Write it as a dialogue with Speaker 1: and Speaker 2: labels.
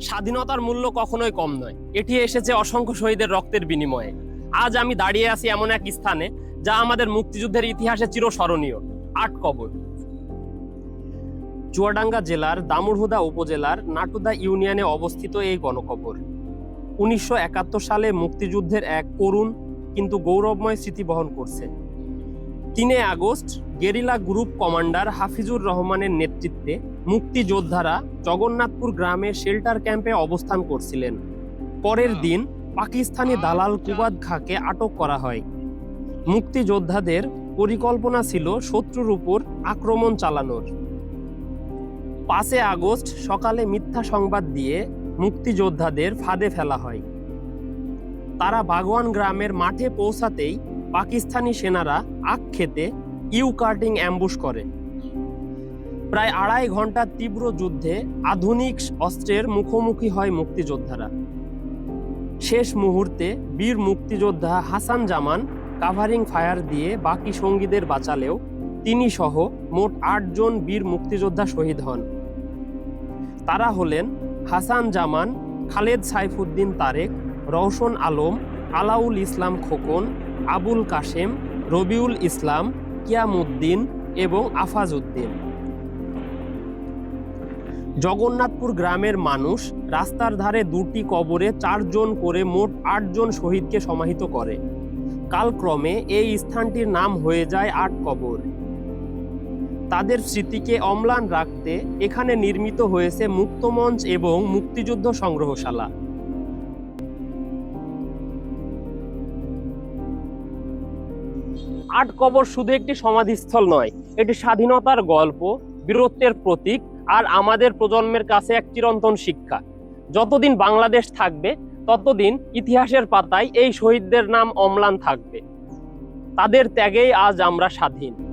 Speaker 1: স্বাধীনতার মূল্য কখনোই কম নয়। এটি এসেছে অসংখ্য শহীদের রক্তের বিনিময়ে। আজ আমি দাঁড়িয়ে আছি এমন এক স্থানে যা আমাদের মুক্তিযুদ্ধের ইতিহাসে চিরস্মরণীয়, আট কবর। চুয়াডাঙ্গা জেলার দামুড়হুদা উপজেলার নাটুদা ইউনিয়নে অবস্থিত এই গণকবর। উনিশশো একাত্তর সালে মুক্তিযুদ্ধের এক করুণ কিন্তু গৌরবময় স্মৃতি বহন করছে। তিনে August guerrilla group commander Hafizur রহমানের নেতৃত্বে মুক্তিযোদ্ধারা জগন্নাথপুর গ্রামের শেল্টার ক্যাম্পে অবস্থান করছিলেন। পরের দিন পাকিস্তানি দালাল কুবাদ খাঁকে আটক করা হয়। মুক্তিযোদ্ধাদের পরিকল্পনা ছিল শত্রুর উপর আক্রমণ চালানোর। পাঁচে আগস্ট সকালে মিথ্যা সংবাদ দিয়ে মুক্তিযোদ্ধাদের ফাঁদে ফেলা হয়। তারা বাগওয়ান গ্রামের মাঠে পৌঁছাতেই পাকিস্তানি সেনারা আখ খেতে ইউ কার্টিং অ্যাম্বুশ করে। প্রায় আড়াই ঘণ্টার তীব্র যুদ্ধে আধুনিক অস্ত্রের মুখোমুখি হয় মুক্তিযোদ্ধারা। শেষ মুহূর্তে বীর মুক্তিযোদ্ধা হাসান জামান কাভারিং ফায়ার দিয়ে বাকি সঙ্গীদের বাঁচালেও তিনি সহ মোট আটজন বীর মুক্তিযোদ্ধা শহীদ হন। তারা হলেন হাসান জামান, খালেদ সাইফুদ্দিন তারেক, রওশন আলম, আলাউল ইসলাম খোকন আবুল কাশেম, রবিউল ইসলাম, কিয়ামুদ্দিন এবং আফাজ উদ্দিন জগন্নাথপুর গ্রামের মানুষ রাস্তার ধারে দুটি কবরে চারজন করে মোট আটজন শহীদকে সমাহিত করে। কালক্রমে এই স্থানটির নাম হয়ে যায় আট কবর। তাদের স্মৃতিকে অম্লান রাখতে এখানে নির্মিত হয়েছে মুক্তমঞ্চ এবং মুক্তিযুদ্ধ সংগ্রহশালা। আট কবর শুধু একটি সমাধিস্থল নয়, এটি স্বাধীনতার গল্প, বীরত্বের প্রতীক আর আমাদের প্রজন্মের কাছে এক চিরন্তন শিক্ষা। যতদিন বাংলাদেশ থাকবে, ততদিন ইতিহাসের পাতায় এই শহীদদের নাম অম্লান থাকবে। তাদের ত্যাগেই আজ আমরা স্বাধীন।